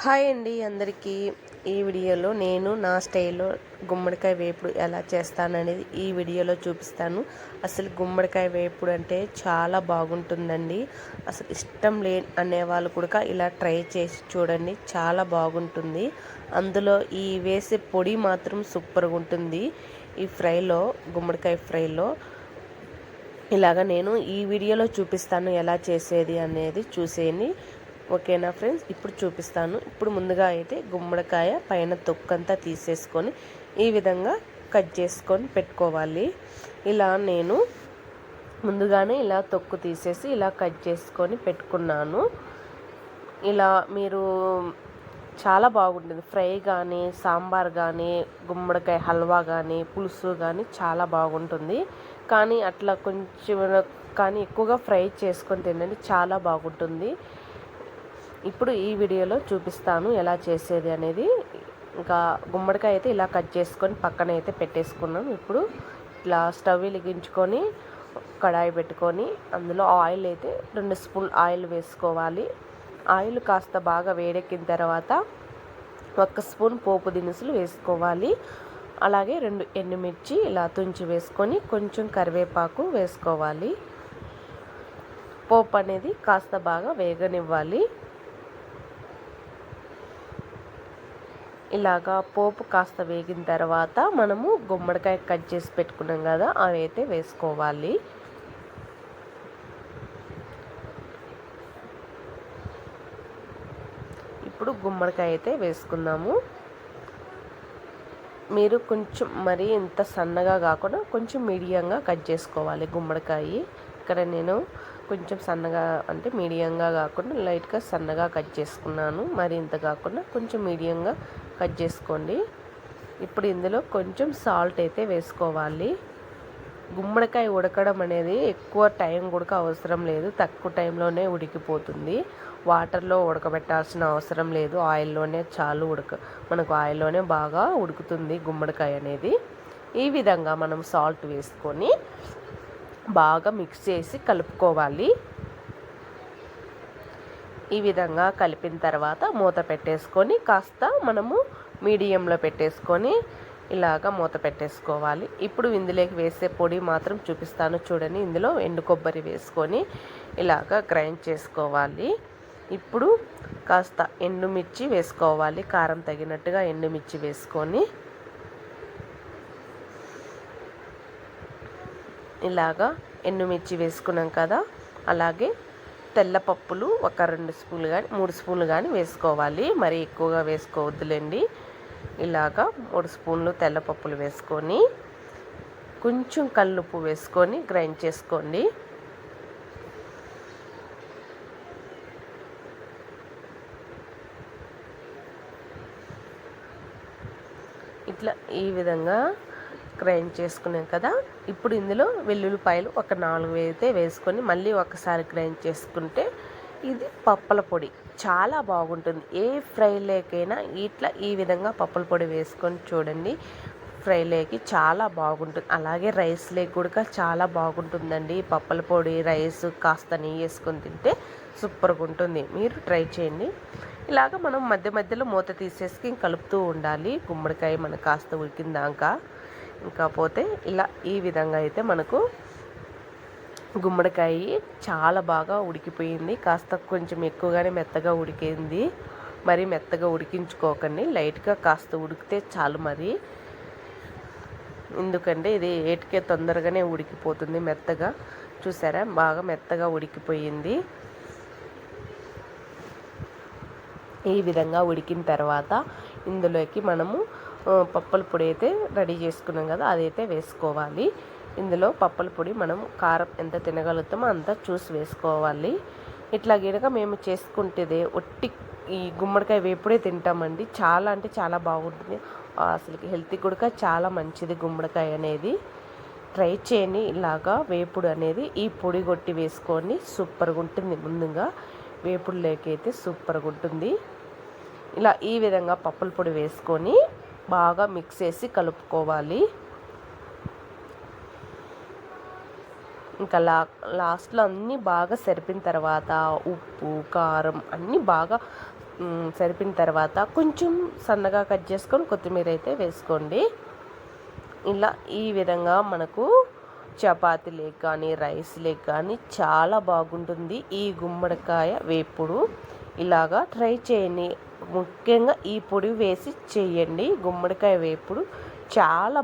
Hi అండి అందరికీ. ఈ వీడియోలో నేను నా స్టైల్లో గుమ్మడికాయ వేపుడు ఎలా చేస్తాననేది ఈ వీడియోలో చూపిస్తాను. అసలు గుమ్మడికాయ వేపుడు అంటే చాలా బాగుంటుందండి. అసలు ఇష్టం లేని అనే వాళ్ళు కూడా ఇలా ట్రై చేసి చూడండి చాలా బాగుంటుంది. అందులో ఈ వేసే పొడి మాత్రం సూపర్గా ఉంటుంది. ఈ ఫ్రైలో గుమ్మడికాయ ఫ్రైలో. ఇలాగ నేను ఈ వీడియోలో చూపిస్తాను ఎలా చేసేది అనేది చూసేయండి. ఓకేనా ఫ్రెండ్స్? ఇప్పుడు చూపిస్తాను. ఇప్పుడు ముందుగా అయితే గుమ్మడికాయ పైన తొక్కంతా తీసేసుకొని ఈ విధంగా కట్ చేసుకొని పెట్టుకోవాలి. ఇలా నేను ముందుగానే ఇలా తొక్కు తీసేసి ఇలా కట్ చేసుకొని పెట్టుకున్నాను. ఇలా మీరు చాలా బాగుంటుంది. ఫ్రై కానీ సాంబార్ కానీ గుమ్మడికాయ హల్వా కానీ పులుసు కానీ చాలా బాగుంటుంది. కానీ అట్లా కొంచెం కానీ ఎక్కువగా ఫ్రై చేసుకొని తినండి చాలా బాగుంటుంది. ఇప్పుడు ఈ వీడియోలో చూపిస్తాను ఎలా చేసేది అనేది. ఇంకా గుమ్మడికాయ అయితే ఇలా కట్ చేసుకొని పక్కన అయితే పెట్టేసుకున్నాం ఇప్పుడు ఇట్లా స్టవ్ వెలిగించుకొని కడాయి పెట్టుకొని అందులో ఆయిల్ అయితే రెండు స్పూన్ ఆయిల్ వేసుకోవాలి. ఆయిల్ కాస్త బాగా వేడెక్కిన తర్వాత ఒక స్పూన్ పోపు దినుసులు వేసుకోవాలి. అలాగే రెండు ఎండుమిర్చి ఇలా తుంచి వేసుకొని కొంచెం కరివేపాకు వేసుకోవాలి. పోపు అనేది కాస్త బాగా వేగనివ్వాలి. ఇలాగా పోపు కాస్త వేగిన తర్వాత మనము గుమ్మడికాయ కట్ చేసి పెట్టుకున్నాం కదా అవి అయితే వేసుకోవాలి. ఇప్పుడు గుమ్మడికాయ అయితే వేసుకుందాము. మీరు కొంచెం మరీ ఇంత సన్నగా కాకుండా కొంచెం మీడియంగా కట్ చేసుకోవాలి గుమ్మడికాయ. ఇక్కడ నేను కొంచెం సన్నగా అంటే మీడియంగా కాకుండా లైట్గా సన్నగా కట్ చేసుకున్నాను. మరి ఇంత కాకుండా కొంచెం మీడియంగా కట్ చేసుకోండి. ఇప్పుడు ఇందులో కొంచెం సాల్ట్ అయితే వేసుకోవాలి. గుమ్మడికాయ ఉడకడం అనేది ఎక్కువ టైం ఉడక అవసరం లేదు. తక్కువ టైంలోనే ఉడికిపోతుంది. వాటర్లో ఉడకబెట్టాల్సిన అవసరం లేదు. ఆయిల్లోనే చాలు ఉడక మనకు ఆయిల్లోనే బాగా ఉడుకుతుంది గుమ్మడికాయ అనేది. ఈ విధంగా మనం సాల్ట్ వేసుకొని బాగా మిక్స్ చేసి కలుపుకోవాలి. ఈ విధంగా కలిపిన తర్వాత మూత పెట్టేసుకొని కాస్త మనము మీడియంలో పెట్టేసుకొని ఇలాగ మూత పెట్టేసుకోవాలి. ఇప్పుడు ఇందులోకి వేసే పొడి మాత్రం చూపిస్తాను చూడండి. ఇందులో ఎండు కొబ్బరి వేసుకొని ఇలాగ గ్రైండ్ చేసుకోవాలి. ఇప్పుడు కాస్త ఎండుమిర్చి వేసుకోవాలి. కారం తగినట్టుగా ఎండుమిర్చి వేసుకొని ఇలాగా ఎండుమిర్చి వేసుకున్నాం కదా అలాగే తెల్ల పప్పులు ఒక రెండు స్పూన్లు కానీ మూడు స్పూన్లు కానీ వేసుకోవాలి. మరి ఎక్కువగా వేసుకోవద్దులేండి. ఇలాగా మూడు స్పూన్లు తెల్ల పప్పులు వేసుకొని కొంచెం కల్లుప్పు వేసుకొని గ్రైండ్ చేసుకోండి. ఇట్లా ఈ విధంగా గ్రైండ్ చేసుకున్నాం కదా ఇప్పుడు ఇందులో వెల్లుల్లిపాయలు ఒక నాలుగు అయితే వేసుకొని మళ్ళీ ఒకసారి గ్రైండ్ చేసుకుంటే ఇది పప్పల పొడి. చాలా బాగుంటుంది. ఏ ఫ్రైలేకైనా ఇట్లా ఈ విధంగా పప్పుల పొడి వేసుకొని చూడండి. ఫ్రై లేకి చాలా బాగుంటుంది. అలాగే రైస్ లేక్ కూడా చాలా బాగుంటుందండి. పప్పల పొడి రైస్ కాస్త నెయ్యి వేసుకొని తింటే సూపర్గా ఉంటుంది. మీరు ట్రై చేయండి. ఇలాగ మనం మధ్య మధ్యలో మూత తీసేసి కలుపుతూ ఉండాలి. గుమ్మడికాయ మనకు కాస్త ఉడికిందాక. ఇంకాపోతే ఇలా ఈ విధంగా అయితే మనకు గుమ్మడికాయ చాలా బాగా ఉడికిపోయింది. కాస్త కొంచెం ఎక్కువగానే మెత్తగా ఉడికింది. మరి మెత్తగా ఉడికించుకోకండి. లైట్గా కాస్త ఉడికితే చాలు మరి. ఎందుకంటే ఇది ఏటికే తొందరగానే ఉడికిపోతుంది మెత్తగా. చూసారా? బాగా మెత్తగా ఉడికిపోయింది. ఈ విధంగా ఉడికిన తర్వాత ఇందులోకి మనము పప్పుల పొడి అయితే రెడీ చేసుకున్నాం కదా అదైతే వేసుకోవాలి. ఇందులో పప్పుల పొడి మనం కారం ఎంత తినగలుగుతామో అంత చూసి వేసుకోవాలి. ఇట్లా గినక మేము చేసుకుంటేదే ఒట్టి ఈ గుమ్మడికాయ వేపుడే తింటామండి. చాలా అంటే చాలా బాగుంటుంది. అసలు హెల్త్కి కూడా చాలా మంచిది గుమ్మడికాయ అనేది. ట్రై చేయండి ఇలాగా వేపుడు అనేది ఈ పొడి కొట్టి వేసుకొని సూపర్గా ఉంటుంది. ముందుగా వేపుడు లేకైతే సూపర్గా ఉంటుంది. ఇలా ఈ విధంగా పప్పుల పొడి వేసుకొని బాగా మిక్స్ చేసి కలుపుకోవాలి. ఇంకా లా లాస్ట్లో అన్నీ బాగా సరిపిన తర్వాత ఉప్పు కారం అన్నీ బాగా సరిపిన తర్వాత కొంచెం సన్నగా కట్ చేసుకొని కొత్తిమీర అయితే వేసుకోండి. ఇలా ఈ విధంగా మనకు చపాతి లేక్ కానీ రైస్ లేక్ కానీ చాలా బాగుంటుంది. ఈ గుమ్మడికాయ వేపుడు ఇలాగా ట్రై చేయండి. ముఖ్యంగా ఈ పొడి వేసి చేయండి. గుమ్మడికాయ వేపుడు చాలా